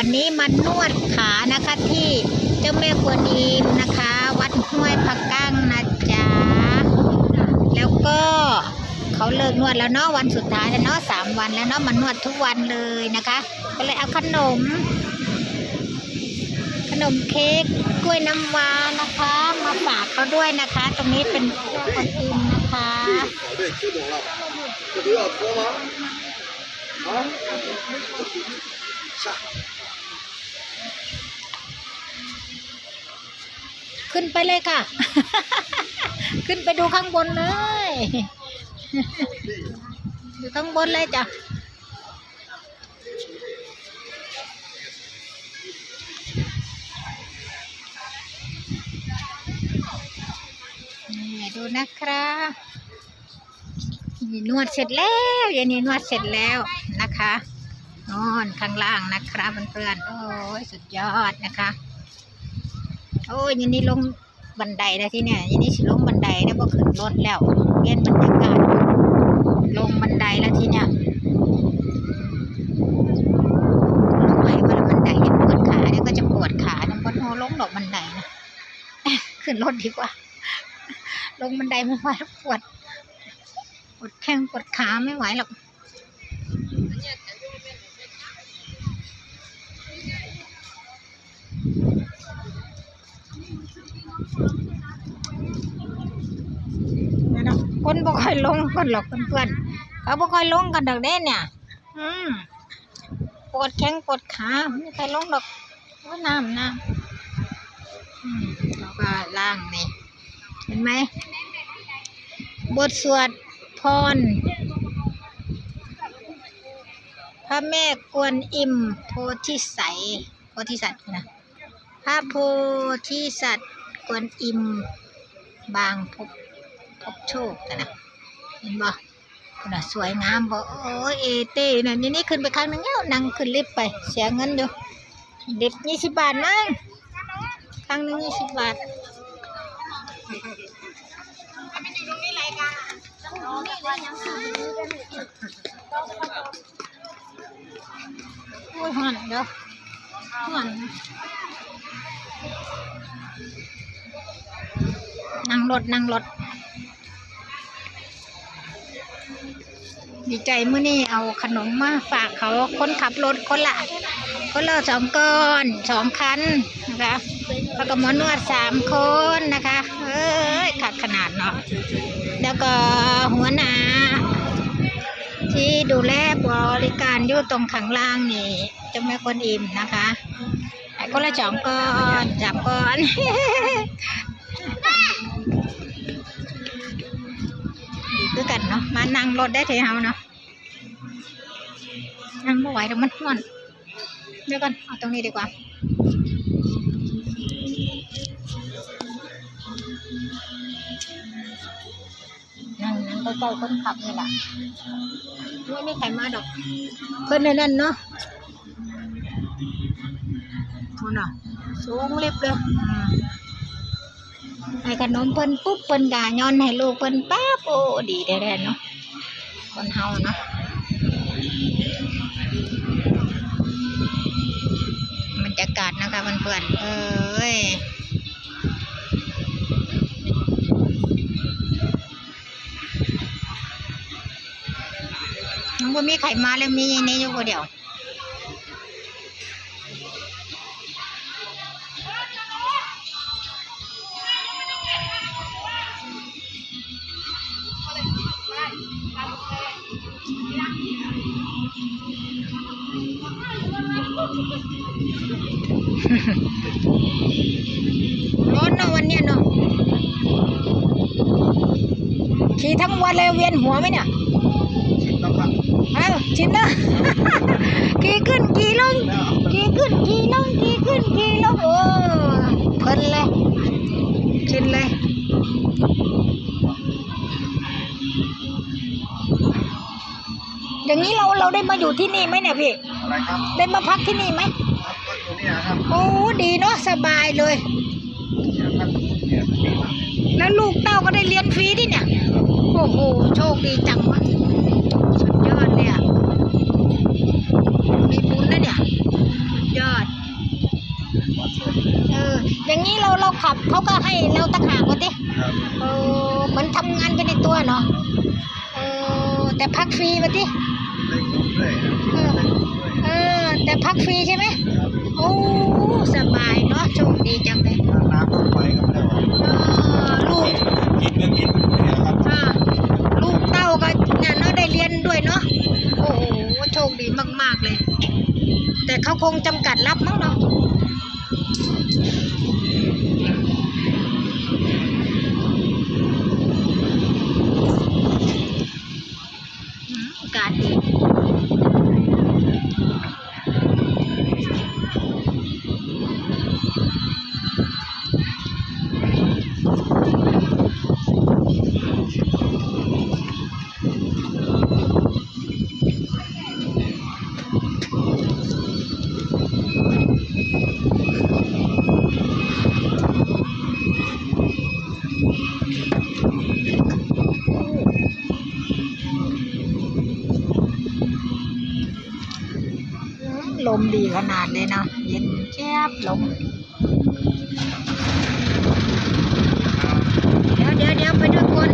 วันนี้มานวดขานะคะที่เจ้าแม่กวนอิมนะคะ วัดห้วยพักกั้งนะจ๊ะแล้วก็เขาเลิกนวดแล้วเนาะวันสุดท้ายแล้วเนาะสามวันแล้วเนาะมานวดทุกวันเลยนะคะ ก็เลยเอาขนม ขนมเค้กกล้วยน้ำว้านะคะ มาฝากเขาด้วยนะคะ ตรงนี้เป็นกวนอิมนะคะ下。 ขึ้นไปเลยค่ะ ขึ้นไปดูข้างบนเลยดูข้างบนเลยจ้ะนี่ดูนะครับนี่นวดเสร็จแล้วยายนี่นวดเสร็จแล้วนะคะนอนข้างล่างนะครับเพื่อนๆโอ้ยสุดยอดนะคะ โอ้ยยันนี่ลงบันไดแล้วที่เนี่ยยันนี่สิลงบันไดแล้วก็ขึ้นรถแล้วเปลี่ยนบรรยากาศลงบันไดแล้วที่เนี่ยลงไปบนบันไดยังปวดขาเดี๋ยก็จะปวดขาน้ำปวดหัวลงดอกบันไดนะขึ้นรถดีกว่า ลงบันไดไม่ไหวแล้วปวดปวดแข้งปวดขาไม่ไหวหรอก คนบ่ค่อยลงกันหรอกเพื่อนๆเขาบ่ค่อยลงกันดอกเด้เนี่ย อืมปวดแข้งปวดขาไม่มีใครลงดอกว่าน้ำน้ำอืมแล้วก็ล่างนี่เห็นไหมบทสวดพร พระแม่กวนอิมโพธิสัยโพธิสัตว์นะพระโพธิสัตว์กวนอิมบางพบ พบโชคนนะเห็นบ่คนน่ะสวยงามบ่โอ้ยเอเต้น่ะนี่นี่ขึ้นไปครั้งนึงแล้วนั่งขึ้นลิฟต์ไป เสียเงินอยู่ลิฟต์ยี่สิบบาทมั้งครั้งนึงยี่สิบบาทโอ้ยหันเด้อหันนั่งรถนั่งรถ ดีใจเมื้อนี้เอาขนมมาฝากเขาคนขับรถคนละคนละสองก้อนสองคันนะคะแล้วก็หมอนวดสามคนนะคะ เอ้ยขัดขนาดเนาะแล้วก็หัวหน้าที่ดูแลบริการอยู่ตรงข้างล่างนี่จะไม่คนอิ่มนะคะไอ้คนละสองก้อนสามก้อน คือกันเนาะมานั่งรถได้เทเฮาเนาะนั่งไม่ไหวเดี๋ยวมันห้อนเดี๋ยวกันเอาตรงนี้ดีกว่านั่งนั่งใกล้ๆคนขับนี่แหละไม่มีใครมาดอก เพิ่นในนั่นเนาะคุณอะสูงเล็บเลย ให้ขนมเพิ่นปุ๊บเพิ่นกาย้อนให้ลูกเพิ่นป้าบโอ้ดีแท้ๆเนาะคนเฮาเนาะบรรยากาศนะคะเพื่อนๆเอ้ยน้องบ่มีไข่มาแล้วมีนี่อยู่คนเดียว ร้อนเนาะวันเนี้ยเนาะขี่ทั้งวันเลยเวียนหัวไหมเนี่ยชินแล้วครัาชินนะขี่ขึ้นขี่ลงขี่ขึ้นขี่ลงขี่ขึ้นขี่ลงโอ้เพลินเลยชินเลยอย่างนี้เราเราได้มาอยู่ที่นี่ไหมเนี่ยพี่ได้มาพักที่นี่ไหม โอ้ดีเนาะสบายเลย แล้วลูกเต้าก็ได้เรียนฟรีดิเนี่ย โอ้โหโชคดีจังวะสุดยอดเลยอะมีบุญนะเนี่ยสุดยอดอย่างนี้เราเราขับเขาก็ให้เราตะหากวะดิเออเหมือนทำงานไปในตัวเนาะเออแต่พักฟรีวะดิเออเออแต่พักฟรีใช่ไหม ครับ โอ้สบายเนาะโชค ดีจังเลย น้ำรถไฟก็ไม่ได้หรอกเออลูกกินก็กินนี่แหละครับอ่าลูกเต้าก็เนี่ยเนาะได้เรียนด้วยเนาะ โอ้โห โชคดีมาก ๆ เลย แต่เขาคงจำกัดรับมั้งเนาะอืมอากาศดี ขนาดเลยเนาะเย็นแจ๊บลงเดี๋ยวเดี๋ยวเดี๋ยวไปด้วยคน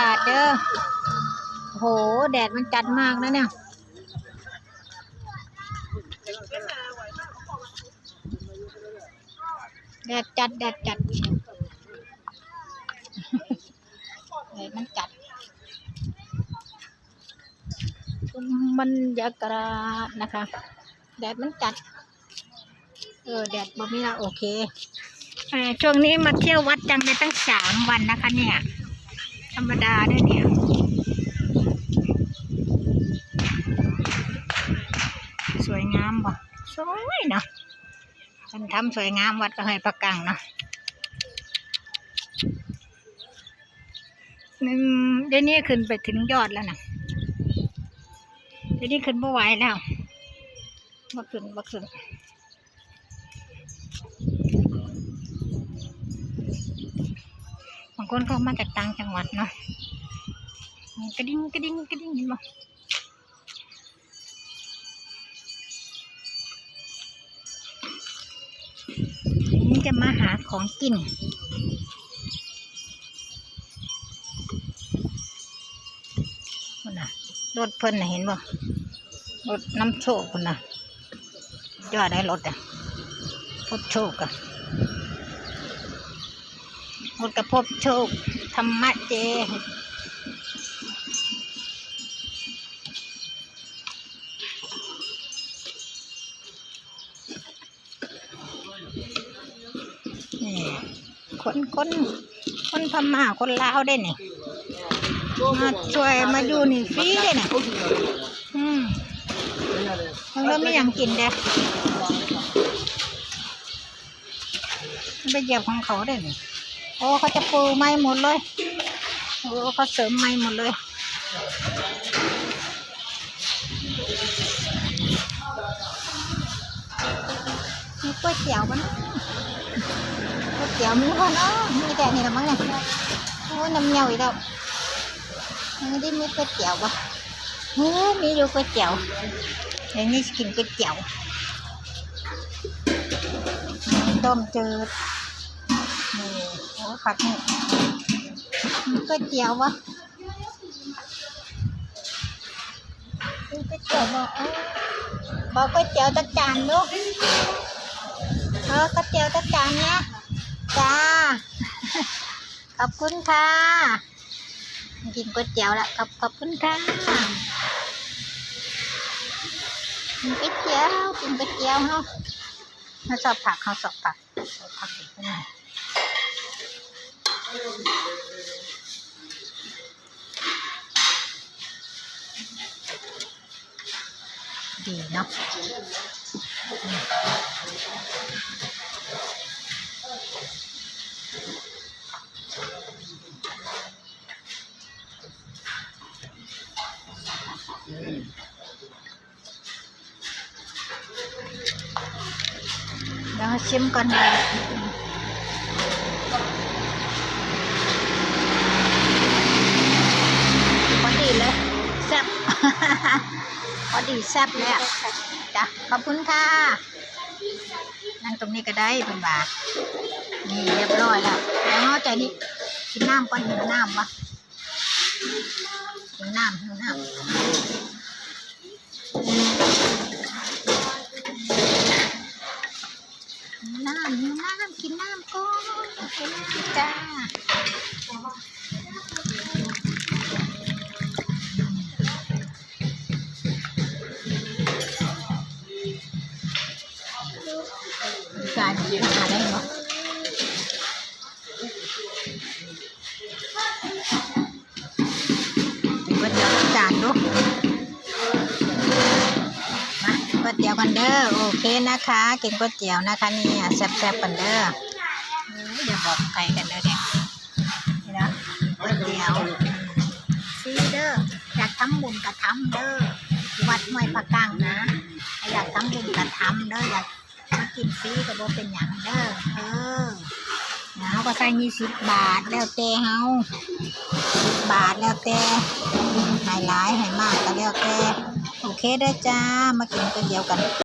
ากาศเด้อโอ้โห แดดมันจัดมากนะเนี่ย แดดจัด แดดจัด แดดมันจัดบรรยากาศนะคะ แดดมันจัด เออ แดดบ่มีละโอเคเออช่วงนี้มาเที่ยววัดจังเลยตั้งสามวันนะคะเนี่ย ธรรมดาด้วยเนี่ยสวยงามบ่สวยเนาะฉันทำสวยงามวัดก็ให้ประกังเนาะหนึ่งเดี๋ยวนี้ขึ้นไปถึงยอดแล้วนะเดี๋ยวนี้ขึ้นไม่ไหวแล้วบ่ขึ้นบ่ขึ้น คนก็มาจากต่างจังหวัดเนาะกระดิ่งกระดิ่งกระดิ่งเห็นบ่นี่จะมาหาของกิน คุณน่ะรถเพิ่นน่ะเห็นบ่รถน้ำโชคคุณน่ะยอดได้รถอะพบโชคอะ รถกับพบโชค ธรรมะเจ นี่คนคนคนพม่าคนลาวได้นี่มาช่วยมาอยู่นี่ฟรีเลยนี่อืมมันก็ไม่อยากกินเด้ไปเหยียบของเขาได้เลย โอ้เขาจะปูไม้หมดเลยโอ้เขาเสริมไม้หมดเลยมีก๋วยเตี๋ยวบ้างก๋วยเตี๋ยวมีคนเนาะมีแต่นี่ละมั้งเนี่ยโอ้น้ำเงี้ยวอีกแล้วไม่ได้มีก๋วยเตี๋ยวปะโอ้มีอยู่ก๋วยเตี๋ยวเดี๋ยวนี้กินก๋วยเตี๋ยวต้มจืดนี่ โอ้ผักนี่มีก๋วยเตี๋ยววะมีก๋วยเตี๋ยวบอกบอกก๋วยเตี๋ยวตักจานลูกเออก๋วยเตี๋ยวตักจานเนี้ยจ้า ขอบคุณค่ะ กินก๋วยเตี๋ยวละขอบขอบคุณค่ะกินก๋วยเตี๋ยวกินก๋วยเตี๋ยวเนาะเขาสอบผักเขาสอบผักสอบผักอีกหน่อย ดีเนาะอืมเดี๋ยวชิมก่อนเลยพอดีเลยแซ่บ พอดีแซ่บเลยอะจ้ะขอบคุณค่ะ นั่งตรงนี้ก็ได้เป็นบาทนี่เรียบร้อยแล้วแล้วเอาใจนี่กินน้ำก่อนหิวน้ำปะหิวน้ำหิวน้ำน้ำหิวน้ำกินน้ำก่อนกินน้ำจ้า การหาได้เนาะก๋วยเตี๋ยวกจานดูมาก๋วยเตี๋ยวกันเด้อโอเคนะคะกินก๋วยเตี๋ยวนะคะเนี่ยแซ่บๆกันเด้อเอ้ยอย่าบอกใครกันเด้อเนี่ยนี่นะก๋วยเตี๋ยวซีเด้ออยากทำบุญกระทำเด้อวัดห้วยประกังนะอยากทำบุญกระทำเด้ออยาก มากินฟรีก็บ่เป็นหยังเด้อเออเฮาก็ใส่ยี่สิบบาทแล้วแต่เฮาสิบบาทแล้วแต่ให้หลายให้มากก็แล้วแต่โอเคเด้อจ้ามากินก๋วยเตี๋ยวกัน